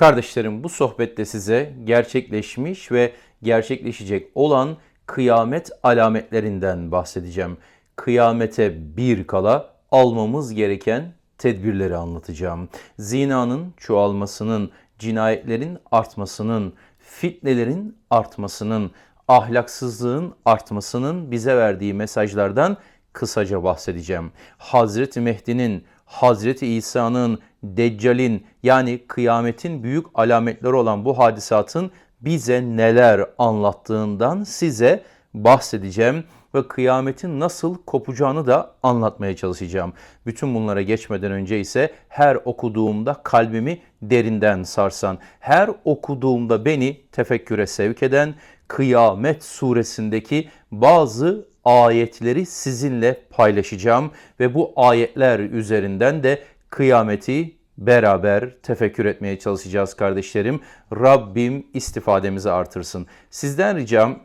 Kardeşlerim bu sohbette size gerçekleşmiş ve gerçekleşecek olan kıyamet alametlerinden bahsedeceğim. Kıyamete bir kala almamız gereken tedbirleri anlatacağım. Zinanın çoğalmasının, cinayetlerin artmasının, fitnelerin artmasının, ahlaksızlığın artmasının bize verdiği mesajlardan kısaca bahsedeceğim. Hazreti Mehdi'nin, Hazreti İsa'nın, Deccal'in yani kıyametin büyük alametleri olan bu hadisatın bize neler anlattığından size bahsedeceğim ve kıyametin nasıl kopacağını da anlatmaya çalışacağım. Bütün bunlara geçmeden önce ise her okuduğumda kalbimi derinden sarsan, her okuduğumda beni tefekküre sevk eden Kıyamet suresindeki bazı ayetleri sizinle paylaşacağım ve bu ayetler üzerinden de kıyameti beraber tefekkür etmeye çalışacağız kardeşlerim. Rabbim istifademizi artırsın. Sizden ricam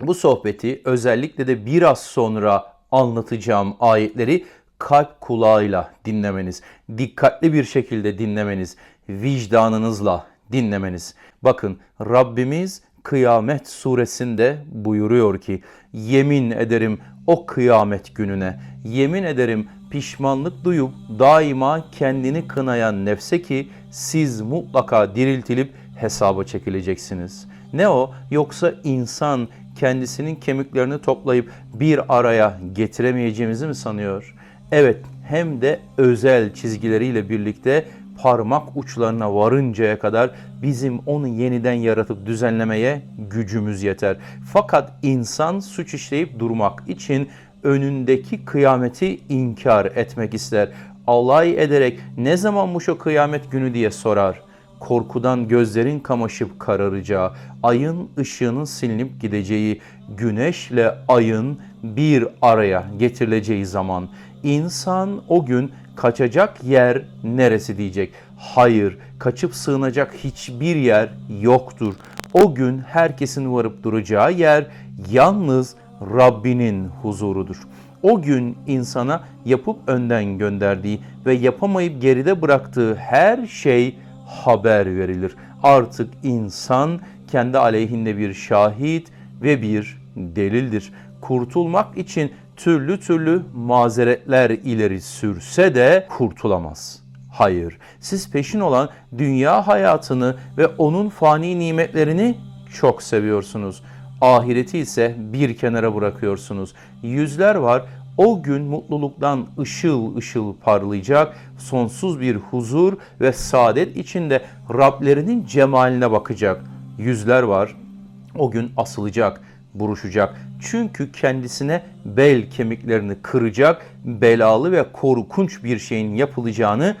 bu sohbeti özellikle de biraz sonra anlatacağım ayetleri kalp kulağıyla dinlemeniz, dikkatli bir şekilde dinlemeniz, vicdanınızla dinlemeniz. Bakın Rabbimiz Kıyamet suresinde buyuruyor ki yemin ederim o kıyamet gününe yemin ederim pişmanlık duyup daima kendini kınayan nefse ki siz mutlaka diriltilip hesaba çekileceksiniz. Ne o? Yoksa insan kendisinin kemiklerini toplayıp bir araya getiremeyeceğimizi mi sanıyor? Evet, hem de özel çizgileriyle birlikte parmak uçlarına varıncaya kadar bizim onu yeniden yaratıp düzenlemeye gücümüz yeter. Fakat insan suç işleyip durmak için önündeki kıyameti inkar etmek ister. Alay ederek ne zamanmış o kıyamet günü diye sorar. Korkudan gözlerin kamaşıp kararacağı, ayın ışığının silinip gideceği, güneşle ayın bir araya getirileceği zaman insan o gün kaçacak yer neresi diyecek. Hayır, kaçıp sığınacak hiçbir yer yoktur. O gün herkesin varıp duracağı yer yalnız Rabbinin huzurudur. O gün insana yapıp önden gönderdiği ve yapamayıp geride bıraktığı her şey haber verilir. Artık insan kendi aleyhinde bir şahit ve bir delildir. Kurtulmak için türlü türlü mazeretler ileri sürse de kurtulamaz. Hayır, siz peşin olan dünya hayatını ve onun fani nimetlerini çok seviyorsunuz. Ahireti ise bir kenara bırakıyorsunuz. Yüzler var o gün mutluluktan ışıl ışıl parlayacak, sonsuz bir huzur ve saadet içinde Rablerinin cemaline bakacak. Yüzler var o gün asılacak, buruşacak. Çünkü kendisine bel kemiklerini kıracak, belalı ve korkunç bir şeyin yapılacağını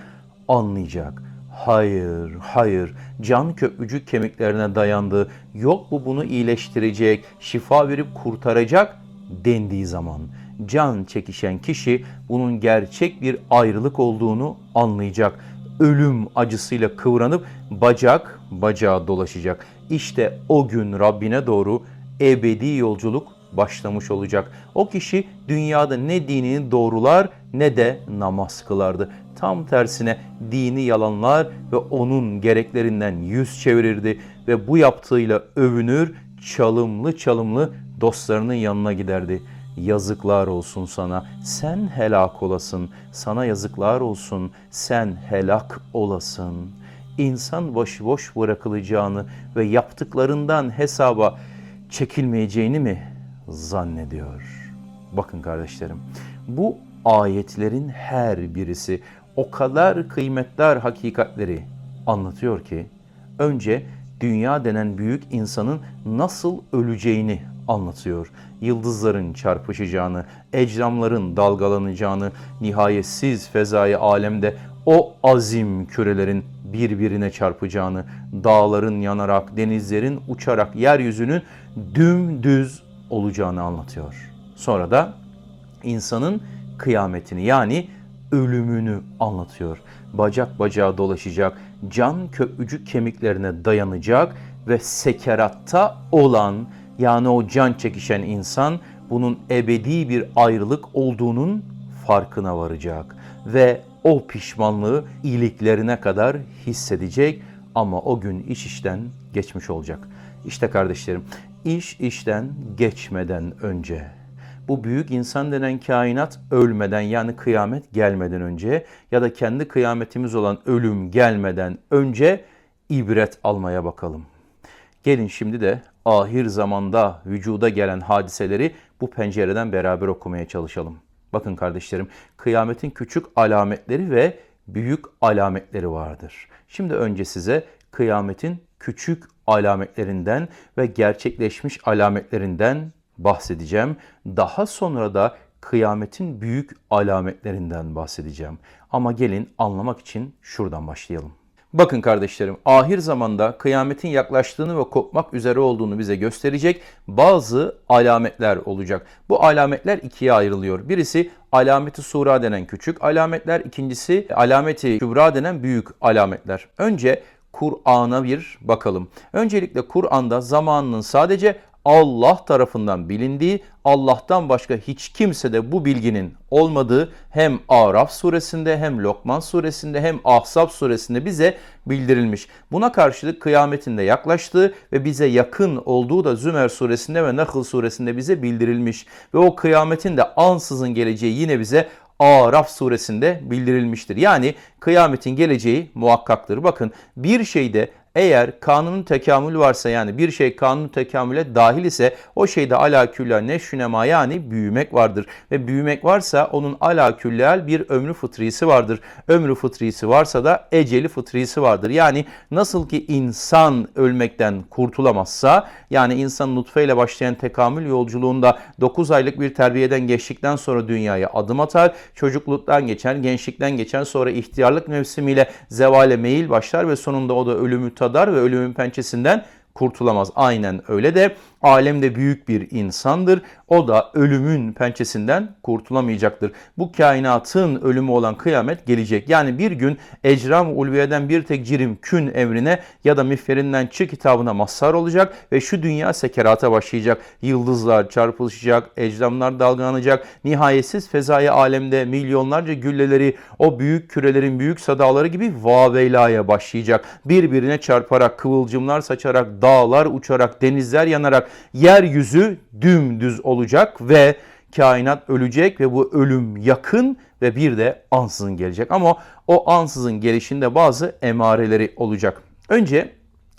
anlayacak. Hayır, hayır. Can köprücük kemiklerine dayandı. Yok bu bunu iyileştirecek, şifa verip kurtaracak dendiği zaman can çekişen kişi bunun gerçek bir ayrılık olduğunu anlayacak. Ölüm acısıyla kıvranıp bacak bacağa dolaşacak. İşte o gün Rabbine doğru ebedi yolculuk başlamış olacak. O kişi dünyada ne dinini doğrular ne de namaz kılardı. Tam tersine dini yalanlar ve onun gereklerinden yüz çevirirdi ve bu yaptığıyla övünür, çalımlı çalımlı dostlarının yanına giderdi. Yazıklar olsun sana, sen helak olasın, sana yazıklar olsun, sen helak olasın. İnsan başıboş bırakılacağını ve yaptıklarından hesaba çekilmeyeceğini mi zannediyor? Bakın kardeşlerim, bu ayetlerin her birisi o kadar kıymetli hakikatleri anlatıyor ki önce dünya denen büyük insanın nasıl öleceğini anlatıyor. Yıldızların çarpışacağını, ecramların dalgalanacağını, nihayetsiz fezai alemde o azim kürelerin birbirine çarpacağını, dağların yanarak, denizlerin uçarak yeryüzünün dümdüz olacağını anlatıyor. Sonra da insanın kıyametini yani ölümünü anlatıyor. Bacak bacağa dolaşacak, can köprücük kemiklerine dayanacak ve sekeratta olan yani o can çekişen insan bunun ebedi bir ayrılık olduğunun farkına varacak ve o pişmanlığı iliklerine kadar hissedecek. ama o gün iş işten geçmiş olacak. İşte kardeşlerim, iş işten geçmeden önce bu büyük insan denen kainat ölmeden yani kıyamet gelmeden önce ya da kendi kıyametimiz olan ölüm gelmeden önce ibret almaya bakalım. Gelin şimdi de ahir zamanda vücuda gelen hadiseleri bu pencereden beraber okumaya çalışalım. Bakın kardeşlerim, kıyametin küçük alametleri ve büyük alametleri vardır. Şimdi önce size kıyametin küçük alametlerinden ve gerçekleşmiş alametlerinden bahsedeceğim. Daha sonra da kıyametin büyük alametlerinden bahsedeceğim. Ama gelin anlamak için şuradan başlayalım. Bakın kardeşlerim, ahir zamanda kıyametin yaklaştığını ve kopmak üzere olduğunu bize gösterecek bazı alametler olacak. Bu alametler ikiye ayrılıyor. Birisi alameti sura denen küçük alametler, ikincisi alameti kübra denen büyük alametler. Önce Kur'an'a bir bakalım. Öncelikle Kur'an'da zamanının sadece Allah tarafından bilindiği, Allah'tan başka hiç kimse de bu bilginin olmadığı hem Araf suresinde hem Lokman suresinde hem Ahzab suresinde bize bildirilmiş. Buna karşılık kıyametin de yaklaştığı ve bize yakın olduğu da Zümer suresinde ve Nahl suresinde bize bildirilmiş. Ve o kıyametin de ansızın geleceği yine bize Araf suresinde bildirilmiştir. Yani kıyametin geleceği muhakkaktır. Bakın bir şeyde eğer kanunun tekamül varsa yani bir şey kanun tekamüle dahil ise o şeyde ala külla neşünema yani büyümek vardır. Ve büyümek varsa onun ala küllal bir ömrü fıtrisi vardır. Ömrü fıtrisi varsa da eceli fıtrisi vardır. Yani nasıl ki insan ölmekten kurtulamazsa yani insan nutfeyle başlayan tekamül yolculuğunda 9 aylık bir terbiyeden geçtikten sonra dünyaya adım atar. Çocukluktan geçen, gençlikten geçen sonra ihtiyarlık mevsimiyle zevale meyil başlar ve sonunda o da ölümü tadar ve ölümün pençesinden kurtulamaz. Aynen öyle de alemde büyük bir insandır. O da ölümün pençesinden kurtulamayacaktır. Bu kainatın ölümü olan kıyamet gelecek. Yani bir gün ecram ulviyeden bir tek cirim kün emrine ya da miferinden çı kitabına mazhar olacak ve şu dünya sekerata başlayacak. Yıldızlar çarpışacak, ecramlar dalgalanacak. Nihayetsiz fezai alemde milyonlarca gülleleri o büyük kürelerin büyük sadaları gibi vaveylaya başlayacak. Birbirine çarparak, kıvılcımlar saçarak, dağlar uçarak, denizler yanarak yeryüzü dümdüz olacak ve kainat ölecek ve bu ölüm yakın ve bir de ansızın gelecek. Ama o ansızın gelişinde bazı emareleri olacak. Önce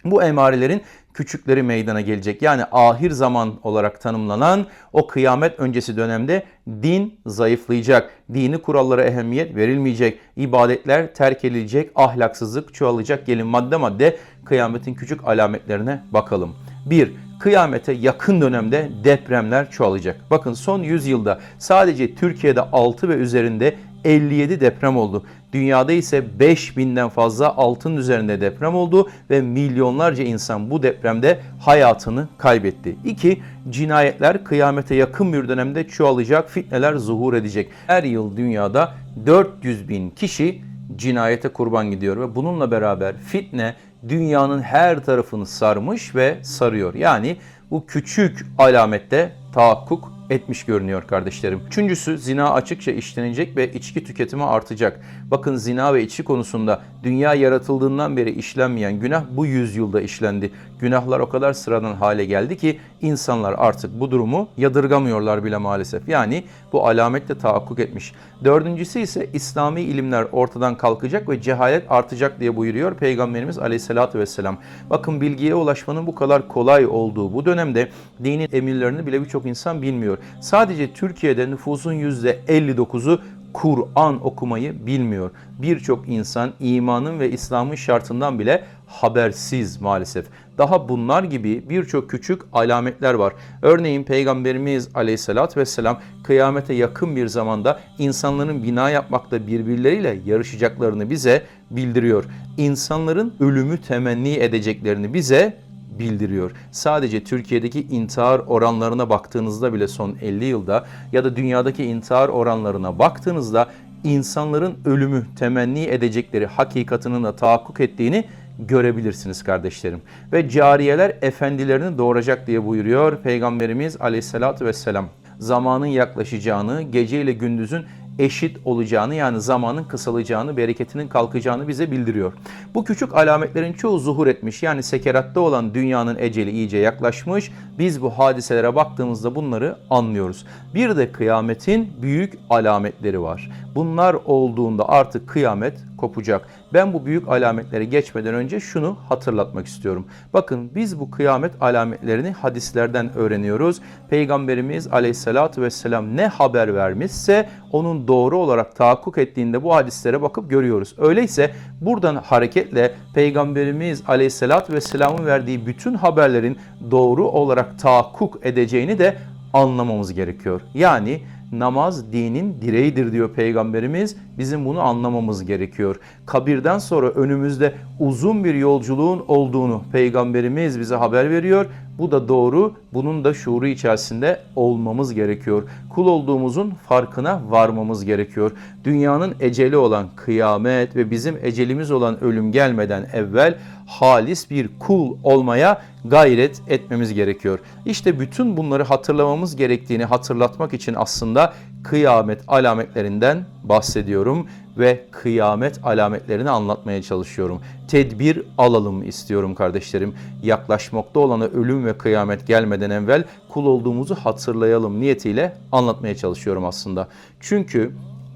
bu emarelerin küçükleri meydana gelecek. Yani ahir zaman olarak tanımlanan o kıyamet öncesi dönemde din zayıflayacak. Dini kurallara ehemmiyet verilmeyecek. ibadetler terk edilecek. Ahlaksızlık çoğalacak. Gelin madde madde kıyametin küçük alametlerine bakalım. 1 kıyamete yakın dönemde depremler çoğalacak. Bakın son 100 yılda sadece Türkiye'de 6 ve üzerinde 57 deprem oldu. Dünyada ise 5000'den fazla altın üzerinde deprem oldu ve milyonlarca insan bu depremde hayatını kaybetti. 2. Cinayetler kıyamete yakın bir dönemde çoğalacak, fitneler zuhur edecek. Her yıl dünyada 400 bin kişi cinayete kurban gidiyor ve bununla beraber fitne dünyanın her tarafını sarmış ve sarıyor. Yani bu küçük alamette tahakkuk etmiş görünüyor kardeşlerim. Üçüncüsü zina açıkça işlenecek ve içki tüketimi artacak. Bakın zina ve içki konusunda dünya yaratıldığından beri işlenmeyen günah bu yüzyılda işlendi. Günahlar o kadar sıradan hale geldi ki insanlar artık bu durumu yadırgamıyorlar bile maalesef. Yani bu alametle tahakkuk etmiş. Dördüncüsü ise İslami ilimler ortadan kalkacak ve cehalet artacak diye buyuruyor Peygamberimiz Aleyhisselatü Vesselam. Bakın bilgiye ulaşmanın bu kadar kolay olduğu bu dönemde dinin emirlerini bile birçok insan bilmiyor. Sadece Türkiye'de nüfusun %59'u Kur'an okumayı bilmiyor. Birçok insan imanın ve İslam'ın şartından bile habersiz maalesef. Daha bunlar gibi birçok küçük alametler var. Örneğin Peygamberimiz Aleyhisselatü vesselam kıyamete yakın bir zamanda insanların bina yapmakta birbirleriyle yarışacaklarını bize bildiriyor. İnsanların ölümü temenni edeceklerini bize bildiriyor. Sadece Türkiye'deki intihar oranlarına baktığınızda bile son 50 yılda ya da dünyadaki intihar oranlarına baktığınızda insanların ölümü temenni edecekleri hakikatinin de tahakkuk ettiğini görebilirsiniz kardeşlerim. Ve cariyeler efendilerini doğuracak diye buyuruyor Peygamberimiz aleyhissalatü vesselam. Zamanın yaklaşacağını, gece ile gündüzün eşit olacağını yani zamanın kısalacağını, bereketinin kalkacağını bize bildiriyor. Bu küçük alametlerin çoğu zuhur etmiş. Yani sekeratta olan dünyanın eceli iyice yaklaşmış. Biz bu hadiselere baktığımızda bunları anlıyoruz. Bir de kıyametin büyük alametleri var. Bunlar olduğunda artık kıyamet kopacak. Ben bu büyük alametleri geçmeden önce şunu hatırlatmak istiyorum. Bakın biz bu kıyamet alametlerini hadislerden öğreniyoruz. Peygamberimiz aleyhissalatü vesselam ne haber vermişse onun doğru olarak tahakkuk ettiğinde bu hadislere bakıp görüyoruz. Öyleyse buradan hareketle Peygamberimiz aleyhissalatü vesselamın verdiği bütün haberlerin doğru olarak tahakkuk edeceğini de anlamamız gerekiyor. Yani namaz dinin direğidir diyor Peygamberimiz. Bizim bunu anlamamız gerekiyor. Kabirden sonra önümüzde uzun bir yolculuğun olduğunu Peygamberimiz bize haber veriyor. Bu da doğru. Bunun da şuuru içerisinde olmamız gerekiyor. Kul olduğumuzun farkına varmamız gerekiyor. Dünyanın eceli olan kıyamet ve bizim ecelimiz olan ölüm gelmeden evvel halis bir kul olmaya gayret etmemiz gerekiyor. İşte bütün bunları hatırlamamız gerektiğini hatırlatmak için aslında kıyamet alametlerinden bahsediyorum ve kıyamet alametlerini anlatmaya çalışıyorum. Tedbir alalım istiyorum kardeşlerim. Yaklaşmakta olana ölüm ve kıyamet gelmeden evvel kul olduğumuzu hatırlayalım niyetiyle anlatmaya çalışıyorum aslında. Çünkü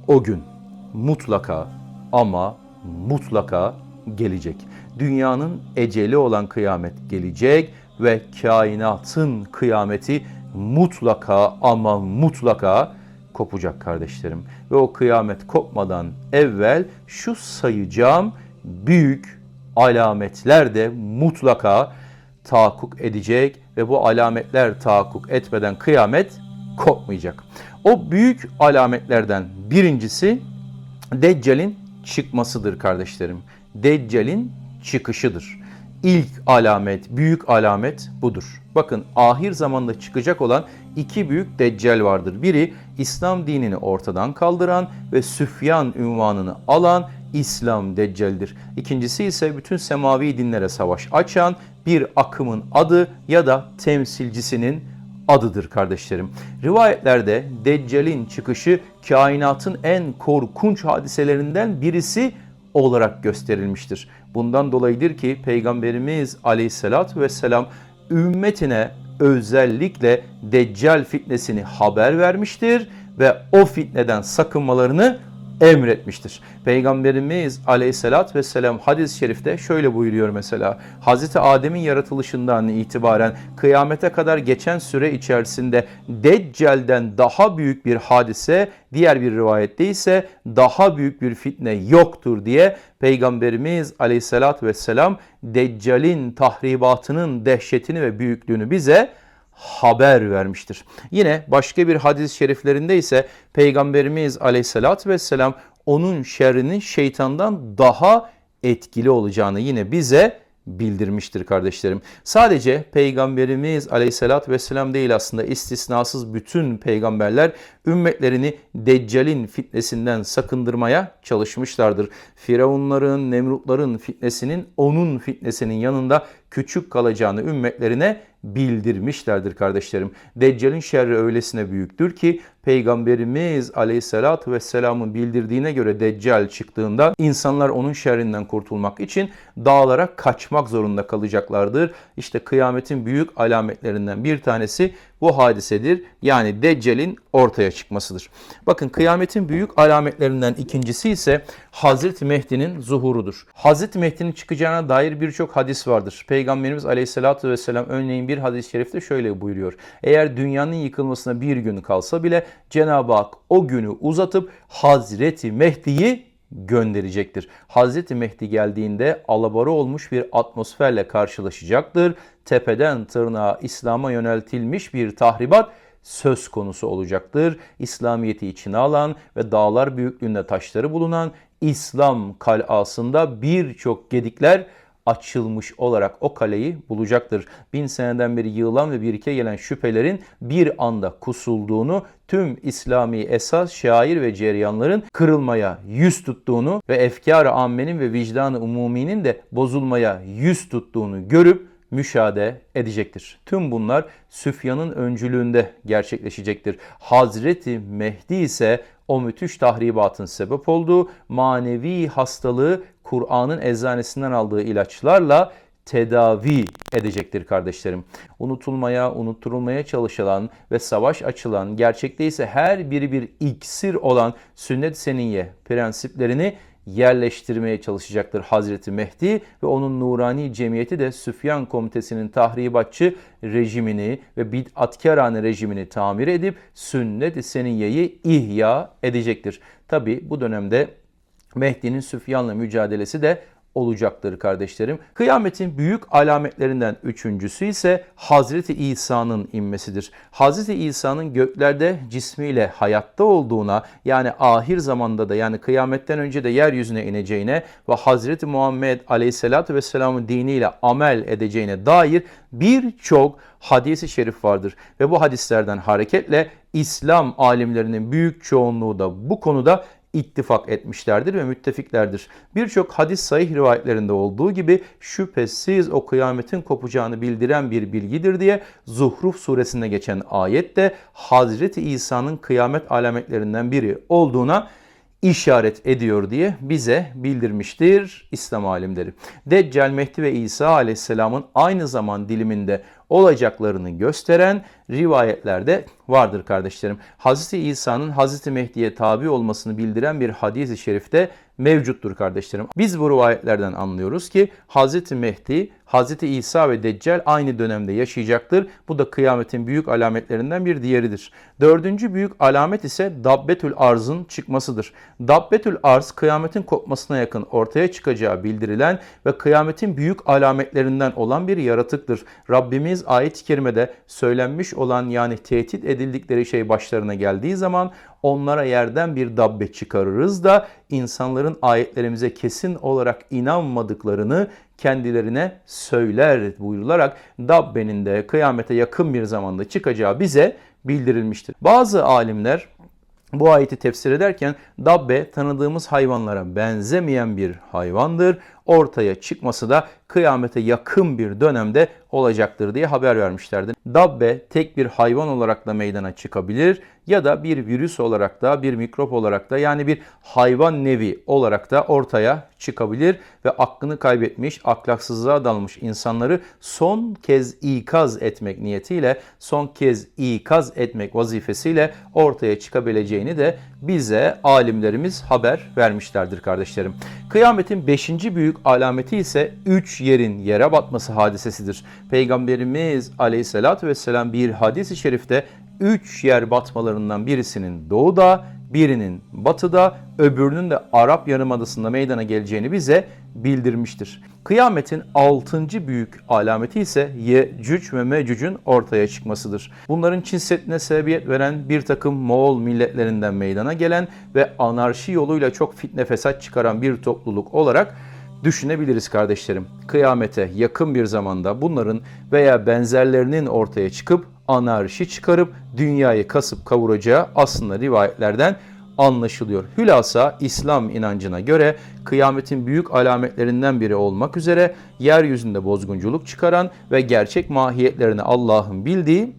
o gün mutlaka ama mutlaka gelecek. Dünyanın eceli olan kıyamet gelecek ve kainatın kıyameti mutlaka ama mutlaka kopacak kardeşlerim. Ve o kıyamet kopmadan evvel şu sayacağım büyük alametler de mutlaka tahakkuk edecek ve bu alametler tahakkuk etmeden kıyamet kopmayacak. O büyük alametlerden birincisi Deccal'in çıkmasıdır kardeşlerim. Deccal'in çıkışıdır. İlk alamet, büyük alamet budur. Bakın ahir zamanda çıkacak olan iki büyük deccal vardır. Biri İslam dinini ortadan kaldıran ve Süfyan ünvanını alan İslam deccaldir. İkincisi ise bütün semavi dinlere savaş açan bir akımın adı ya da temsilcisinin adıdır kardeşlerim. Rivayetlerde Deccal'in çıkışı kainatın en korkunç hadiselerinden birisi olarak gösterilmiştir. Bundan dolayıdır ki Peygamberimiz aleyhissalatü vesselam ümmetine özellikle Deccal fitnesini haber vermiştir ve o fitneden sakınmalarını emretmiştir. Peygamberimiz aleyhissalat vesselam hadis-i şerifte şöyle buyuruyor mesela. Hazreti Adem'in yaratılışından itibaren kıyamete kadar geçen süre içerisinde Deccal'den daha büyük bir hadise diğer bir rivayette ise daha büyük bir fitne yoktur diye Peygamberimiz aleyhissalat vesselam Deccal'in tahribatının dehşetini ve büyüklüğünü bize haber vermiştir. Yine başka bir hadis-i şeriflerinde ise Peygamberimiz aleyhissalatü vesselam onun şerrinin şeytandan daha etkili olacağını yine bize bildirmiştir kardeşlerim. Sadece Peygamberimiz aleyhissalatü vesselam değil aslında istisnasız bütün peygamberler ümmetlerini Deccal'in fitnesinden sakındırmaya çalışmışlardır. Firavunların, Nemrutların fitnesinin onun fitnesinin yanında küçük kalacağını ümmetlerine bildirmişlerdir kardeşlerim. Deccal'in şerri öylesine büyüktür ki Peygamberimiz aleyhissalatü vesselamın bildirdiğine göre Deccal çıktığında insanlar onun şerrinden kurtulmak için dağlara kaçmak zorunda kalacaklardır. İşte kıyametin büyük alametlerinden bir tanesi bu hadisedir. Yani Deccal'in ortaya çıkmasıdır. Bakın kıyametin büyük alametlerinden ikincisi ise Hazreti Mehdi'nin zuhurudur. Hazreti Mehdi'nin çıkacağına dair birçok hadis vardır. Peygamberimiz Aleyhisselatü Vesselam örneğin bir hadis-i şerifte şöyle buyuruyor. Eğer dünyanın yıkılmasına bir gün kalsa bile Cenab-ı Hak o günü uzatıp Hazreti Mehdi'yi gönderecektir. Hazreti Mehdi geldiğinde alabora olmuş bir atmosferle karşılaşacaktır. Tepeden tırnağa İslam'a yöneltilmiş bir tahribat söz konusu olacaktır. İslamiyeti içine alan ve dağlar büyüklüğünde taşları bulunan İslam kalasında birçok gedikler açılmış olarak o kaleyi bulacaktır. Bin seneden beri yığılan ve birike gelen şüphelerin bir anda kusulduğunu, tüm İslami esas, şair ve ceryanların kırılmaya yüz tuttuğunu ve efkar-ı ammenin ve vicdan-ı umuminin de bozulmaya yüz tuttuğunu görüp müşahede edecektir. Tüm bunlar Süfyan'ın öncülüğünde gerçekleşecektir. Hazreti Mehdi ise o müthiş tahribatın sebep olduğu manevi hastalığı Kur'an'ın eczanesinden aldığı ilaçlarla tedavi edecektir kardeşlerim. Unutulmaya, unutturulmaya çalışılan ve savaş açılan, gerçekte ise her biri bir iksir olan sünnet seniyye prensiplerini yerleştirmeye çalışacaktır Hazreti Mehdi ve onun nurani cemiyeti de Süfyan Komitesi'nin tahribatçı rejimini ve bid'atkarane rejimini tamir edip sünnet-i seniyyeyi ihya edecektir. Tabi bu dönemde Mehdi'nin Süfyan'la mücadelesi de olacaktır kardeşlerim. Kıyametin büyük alametlerinden üçüncüsü ise Hazreti İsa'nın inmesidir. Hazreti İsa'nın göklerde cismiyle hayatta olduğuna yani ahir zamanda da yani kıyametten önce de yeryüzüne ineceğine ve Hazreti Muhammed Aleyhisselatü Vesselam'ın diniyle amel edeceğine dair birçok hadisi şerif vardır. Ve bu hadislerden hareketle İslam alimlerinin büyük çoğunluğu da bu konuda ittifak etmişlerdir ve müttefiklerdir. Birçok hadis sahih rivayetlerinde olduğu gibi şüphesiz o kıyametin kopacağını bildiren bir bilgidir diye Zuhruf suresinde geçen ayette Hazreti İsa'nın kıyamet alametlerinden biri olduğuna işaret ediyor diye bize bildirmiştir İslam alimleri. Deccal, Mehdi ve İsa aleyhisselamın aynı zaman diliminde olacaklarını gösteren rivayetlerde vardır kardeşlerim. Hazreti İsa'nın Hazreti Mehdi'ye tabi olmasını bildiren bir hadis-i şerifte mevcuttur kardeşlerim. Biz bu rivayetlerden anlıyoruz ki Hazreti Mehdi, Hazreti İsa ve Deccal aynı dönemde yaşayacaktır. Bu da kıyametin büyük alametlerinden bir diğeridir. Dördüncü büyük alamet ise Dabbetül Arz'ın çıkmasıdır. Dabbetül Arz kıyametin kopmasına yakın ortaya çıkacağı bildirilen ve kıyametin büyük alametlerinden olan bir yaratıktır. Rabbimiz ayet-i kerimede söylenmiş olan yani tehdit edildikleri şey başlarına geldiği zaman onlara yerden bir dabbe çıkarırız da insanların ayetlerimize kesin olarak inanmadıklarını kendilerine söyler buyurularak dabbenin de kıyamete yakın bir zamanda çıkacağı bize bildirilmiştir. Bazı alimler bu ayeti tefsir ederken dabbe tanıdığımız hayvanlara benzemeyen bir hayvandır. Ortaya çıkması da kıyamete yakın bir dönemde olacaktır diye haber vermişlerdi. Dabbe tek bir hayvan olarak da meydana çıkabilir ya da bir virüs olarak da bir mikrop olarak da yani bir hayvan nevi olarak da ortaya çıkabilir ve aklını kaybetmiş, ahlaksızlığa dalmış insanları son kez ikaz etmek niyetiyle, son kez ikaz etmek vazifesiyle ortaya çıkabileceğini de bize alimlerimiz haber vermişlerdir kardeşlerim. Kıyametin beşinci büyük alameti ise üç yerin yere batması hadisesidir. Peygamberimiz aleyhissalatü vesselam bir hadis-i şerifte üç yer batmalarından birisinin doğuda, birinin batıda, öbürünün de Arap Yarımadası'nda meydana geleceğini bize bildirmiştir. Kıyametin altıncı büyük alameti ise Yecüc ve Mecüc'ün ortaya çıkmasıdır. Bunların Çin Seddi'ne sebebiyet veren bir takım Moğol milletlerinden meydana gelen ve anarşi yoluyla çok fitne fesat çıkaran bir topluluk olarak düşünebiliriz kardeşlerim. Kıyamete yakın bir zamanda bunların veya benzerlerinin ortaya çıkıp anarşi çıkarıp dünyayı kasıp kavuracağı aslında rivayetlerden anlaşılıyor. Hülasa İslam inancına göre kıyametin büyük alametlerinden biri olmak üzere yeryüzünde bozgunculuk çıkaran ve gerçek mahiyetlerini Allah'ın bildiği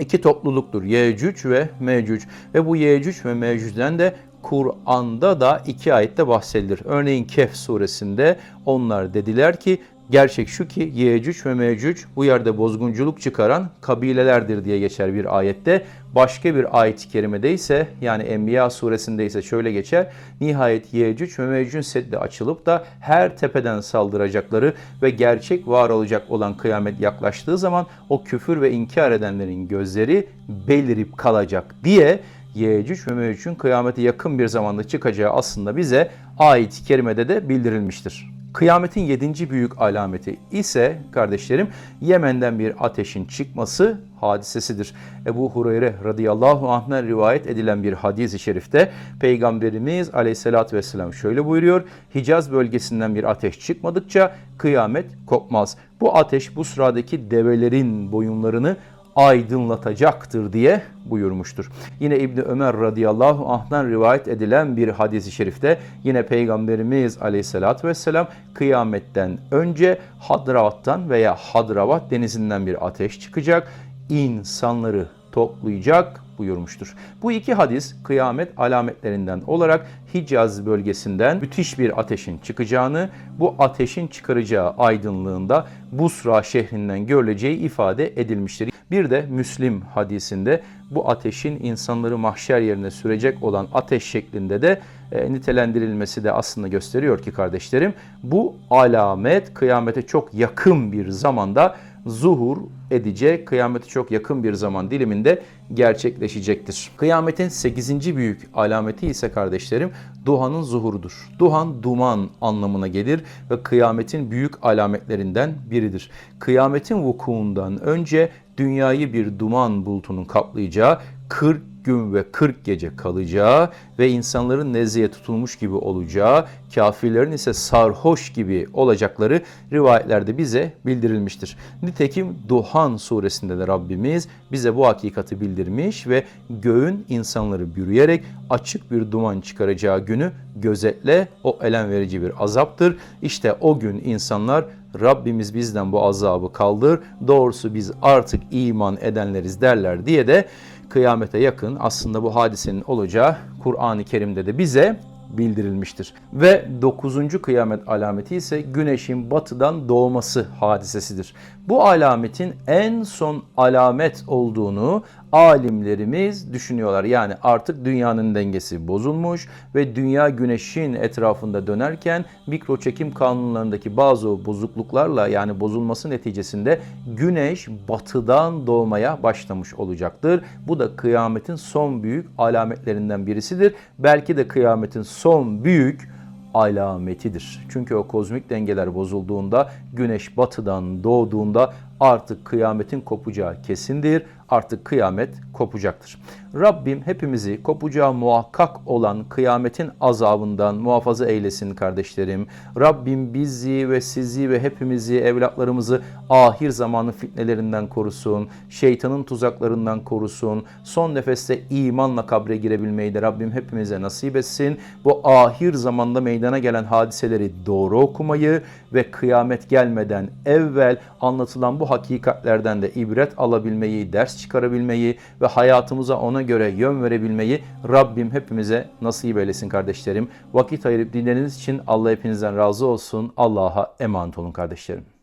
iki topluluktur. Yecüc ve Mecüc. Ve bu Yecüc ve Mecüc'den de Kur'an'da da iki ayette bahsedilir. Örneğin Kehf suresinde onlar dediler ki Gerçek şu ki Yecüc ve Mecüc bu yerde bozgunculuk çıkaran kabilelerdir diye geçer bir ayette. Başka bir ayet-i kerimede ise yani Enbiya suresinde ise şöyle geçer. Nihayet Yecüc ve Mecüc'ün seddi açılıp da her tepeden saldıracakları ve gerçek var olacak olan kıyamet yaklaştığı zaman o küfür ve inkar edenlerin gözleri belirip kalacak diye Yecüc ve Mecüc'ün kıyamete yakın bir zamanda çıkacağı aslında bize ayet-i kerimede de bildirilmiştir. Kıyametin yedinci büyük alameti ise kardeşlerim Yemen'den bir ateşin çıkması hadisesidir. Ebu Hureyre radıyallahu anh'den rivayet edilen bir hadis-i şerifte Peygamberimiz aleyhissalatü vesselam şöyle buyuruyor. Hicaz bölgesinden bir ateş çıkmadıkça kıyamet kopmaz. Bu ateş bu sıradaki develerin boyunlarını aydınlatacaktır diye buyurmuştur. Yine İbni Ömer radıyallahu anh'tan rivayet edilen bir hadisi şerifte yine Peygamberimiz aleyhissalatü vesselam kıyametten önce Hadravat'tan veya Hadravat denizinden bir ateş çıkacak. insanları toplayacak buyurmuştur. Bu iki hadis kıyamet alametlerinden olarak Hicaz bölgesinden müthiş bir ateşin çıkacağını, bu ateşin çıkaracağı aydınlığında Busra şehrinden görüleceği ifade edilmiştir. Bir de Müslim hadisinde bu ateşin insanları mahşer yerine sürecek olan ateş şeklinde de e, nitelendirilmesi de aslında gösteriyor ki kardeşlerim bu alamet kıyamete çok yakın bir zamanda zuhur edecek, kıyamete çok yakın bir zaman diliminde gerçekleşecektir. Kıyametin 8. büyük alameti ise kardeşlerim duhanın zuhurudur. Duhan duman anlamına gelir ve kıyametin büyük alametlerinden biridir. Kıyametin vukuundan önce dünyayı bir duman bulutunun kaplayacağı 40 gün ve 40 gece kalacağı ve insanların nezleye tutulmuş gibi olacağı, kafirlerin ise sarhoş gibi olacakları rivayetlerde bize bildirilmiştir. Nitekim Duhan suresinde de Rabbimiz bize bu hakikati bildirmiş ve göğün insanları bürüyerek açık bir duman çıkaracağı günü gözetle o elem verici bir azaptır. İşte o gün insanlar Rabbimiz bizden bu azabı kaldır, doğrusu biz artık iman edenleriz derler diye de kıyamete yakın aslında bu hadisenin olacağı Kur'an-ı Kerim'de de bize bildirilmiştir. Ve dokuzuncu kıyamet alameti ise güneşin batıdan doğması hadisesidir. Bu alametin en son alamet olduğunu alimlerimiz düşünüyorlar. Yani artık dünyanın dengesi bozulmuş ve dünya güneşin etrafında dönerken mikroçekim kanunlarındaki bazı bozukluklarla yani bozulması neticesinde güneş batıdan doğmaya başlamış olacaktır. Bu da kıyametin son büyük alametlerinden birisidir. Belki de kıyametin son büyük alametidir. Çünkü o kozmik dengeler bozulduğunda, güneş batıdan doğduğunda artık kıyametin kopacağı kesindir. Artık kıyamet kopacaktır. Rabbim hepimizi kopacağı muhakkak olan kıyametin azabından muhafaza eylesin kardeşlerim. Rabbim bizi ve sizi ve hepimizi, evlatlarımızı ahir zamanın fitnelerinden korusun. Şeytanın tuzaklarından korusun. Son nefeste imanla kabre girebilmeyi de Rabbim hepimize nasip etsin. Bu ahir zamanda meydana gelen hadiseleri doğru okumayı ve kıyamet gelmeden evvel anlatılan hakikatlerden de ibret alabilmeyi, ders çıkarabilmeyi ve hayatımıza ona göre yön verebilmeyi Rabbim hepimize nasip eylesin kardeşlerim. Vakit ayırıp dinlediğiniz için Allah hepinizden razı olsun. Allah'a emanet olun kardeşlerim.